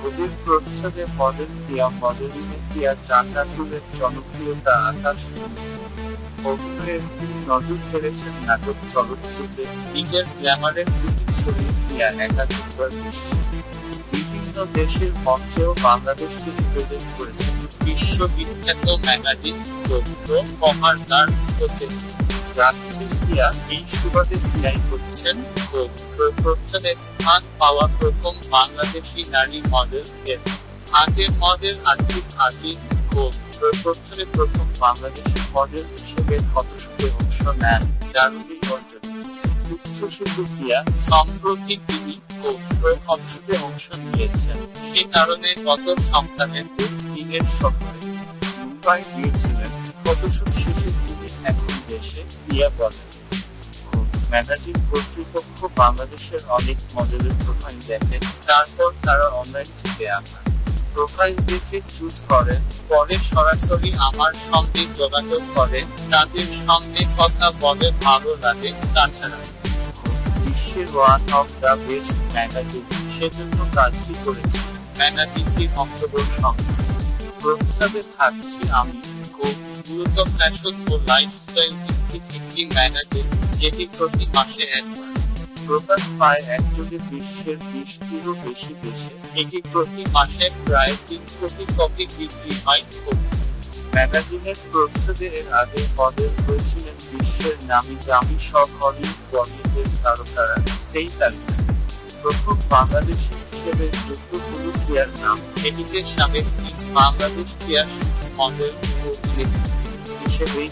কবির প্রচ্ছদে model প্রিয়া মডেলিংয়ে প্রিয়া জান্নাতুলের জনপ্রিয়তা, আকাশ। অভিনয়ের তিনি নজর কেড়েছেন নাটক চলচ্চিত্রে নিজের গ্ল্যামারের প্রতি ছড়িয়ে প্রিয়া একাধিকবার বিভিন্ন দেশের মঞ্চেও বাংলাদেশকে রিপ্রেজেন্ট করেছেন বিশ্ববিখ্যাত ম্যাগাজিন তথ্য কভার হতে প্রিয়া এই সুবাদে প্রিয়াই হচ্ছেন প্রচ্ছদে স্থান পাওয়া প্রথম বাংলাদেশি নারী মডেল এর আগে মডেল আসিফ খোদ প্রচ্ছদে প্রথম বাংলাদেশি মডেল হিসেবে ফটোশুটে অংশ নেন দারুণী অর্জন সম্প্রতি তিনি ফটোশুটে অংশ নিয়েছেন। সে কারণে গত সপ্তাহে দুই দিনের সফরে মুম্বাই গিয়েছিলেন। ফটোশুট শেষে তিনি এখন দেশে বলেন ম্যাগাজিন কর্তৃপক্ষ বাংলাদেশের অনেক মডেলের প্রোফাইল দেখে, তারপর তারা অনলাইন থেকে আমার প্রোফাইল দেখে চুজ করেন পরে সরাসরি আমার সঙ্গে যোগাযোগ করে, তাদের সঙ্গে কথা বলে, ভালো লাগে। তাছাড়া বিশ্বের one of the best magazine সেজন্য কাজটি করেছি। ম্যাগাজিনটি অক্টোবর সংখ্যা প্রস্তাবে থাকছি আমি। মূলত ফ্যাশন ও লাইফস্টাইল ভিত্তিক একটি ম্যাগাজিন যেটি প্রতি মাসে একবার। প্রকাশ পায় একযোগে বিশ্বের বিশটিরও বেশি দেশে। এটি প্রতি মাসে প্রায় তিন কোটি কপি বিক্রি হয় ম্যাগাজিনের প্রচ্ছদে এর আগে মডেল হয়েছিলেন বিশ্বের নামি দামি সব হলিউড বলিউডের তারকারা সেই তালিকা। প্রথম বাংলাদেশি হিসেবে যুক্ত হলু নাম। এটিতে সাবেক মিস বাংলাদেশ শুধু মডেল ও হিসেবেই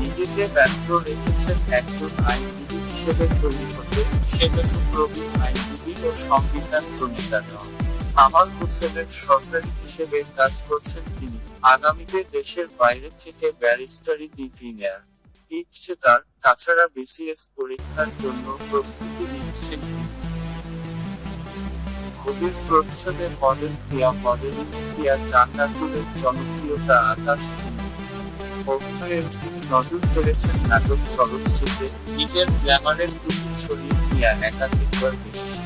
নিজেকে ব্যস্ত রেখেছেন একজন আইনজীবী হিসেবে তৈরি হতে সেজন্য প্রবীণ আইনজীবী ও সংবিধান প্রণেতা নন। কামাল হোসেনের সরকারি হিসেবে কাজ করছেন তিনি। আগামীতে দেশের বাইরে থেকে ব্যারিস্টারি ডিগ্রি নেয়ার ইচ্ছে তার তাছাড়া বিসিএস পরীক্ষার জন্য প্রস্তুতি নিচ্ছেন তিনি। কবির প্রচ্ছদে মডেল প্রিয়া মডেলিং প্রিয়া, জান্নাতুলের জনপ্রিয়তা আকাশ অভিনয়ের তিনি নজর কেড়েছেন নাটক চলচ্চিত্রে। নিজের গ্ল্যামারের প্রতি ছড়িয়ে প্রিয়া একাধিকবার বিশ্বে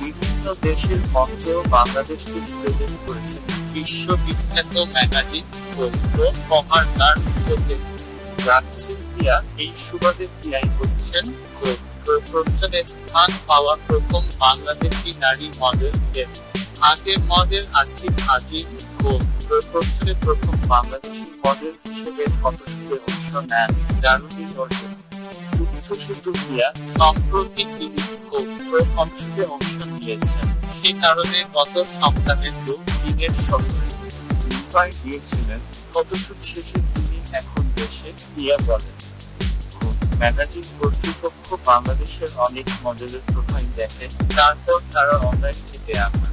বিভিন্ন দেশের মঞ্চেও বাংলাদেশকে রিপ্রেজেন্ট করেছেন। বিশ্ববিখ্যাত ম্যাগাজিন তথ্য কভার তার যাচ্ছেন প্রিয়া এই সুবাদে প্রিয়াই হচ্ছেন খোদ প্রচ্ছদে স্থান পাওয়া প্রথম বাংলাদেশি নারী মডেল এর আগে মডেল আসিফ আজিজ খোদ প্রচ্ছদে প্রথম বাংলাদেশি মডেল হিসেবে ফটোশুটে অংশ নেন দারুণী খোদ ফটোশুটে শেষে তিনি এখন দেশে প্রিয়া বলেন ম্যাগাজিন কর্তৃপক্ষ বাংলাদেশের অনেক মডেলের প্রোফাইল দেখে, তারপর তারা অনলাইন থেকে আমার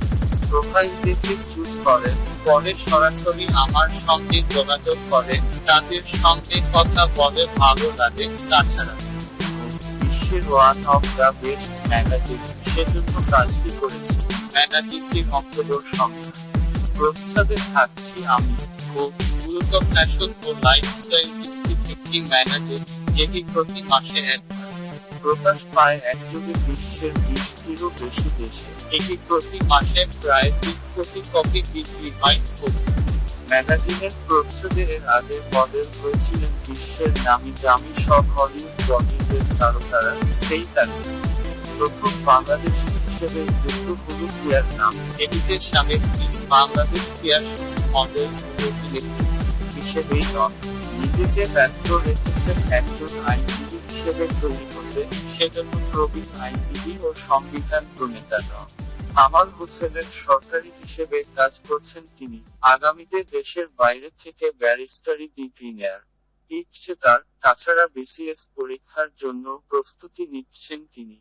প্রোফাইল দেখে চুজ করেন পরে সরাসরি আমার সঙ্গে যোগাযোগ করে, তাদের সঙ্গে কথা বলে, ভালো লাগে তাছাড়া। বিশ্বের one of the best magazine, সেজন্য কাজটি করেছি, ম্যাগাজিনটি অক্টোবর সংখ্যা প্রস্তাবে থাকছি আমি। খুব মূলত ফ্যাশন ও লাইফস্টাইল ভিত্তিক একটি ম্যাগাজিন যেটি প্রতি মাসে একবার। প্রকাশ পায় একযোগে বিশ্বের বিশটিরও বেশি দেশে। এটি প্রতি মাসে প্রায় তিন কোটি কপি বিক্রি হয় ম্যাগাজিনের প্রচ্ছদে এর আগে মডেল হয়েছিলেন বিশ্বের নামি দামি সব হলিউড, বলিউডের তারকারা সেই তালিকা প্রথম বাংলাদেশি হিসেবে যুক্ত হলু প্রিয়ার নাম। এটিতে সাবেক মিস বাংলাদেশ প্রিয়া মডেল অভিনেত্রী হিসেবেই নন। নিজেকে ব্যস্ত রেখেছেন একজন আইনজীবী হিসেবে তৈরি হতে সেজন্য প্রবীণ আইনজীবী ও সংবিধান প্রণেতা নন। কামাল হোসেনের সরকারি হিসেবে কাজ করছেন তিনি। আগামীতে দেশের বাইরে থেকে ব্যারিস্টারি ডিগ্রি নেয়ার ইচ্ছে তার। তাছাড়া বিসিএস পরীক্ষার জন্য প্রস্তুতি নিচ্ছেন তিনি।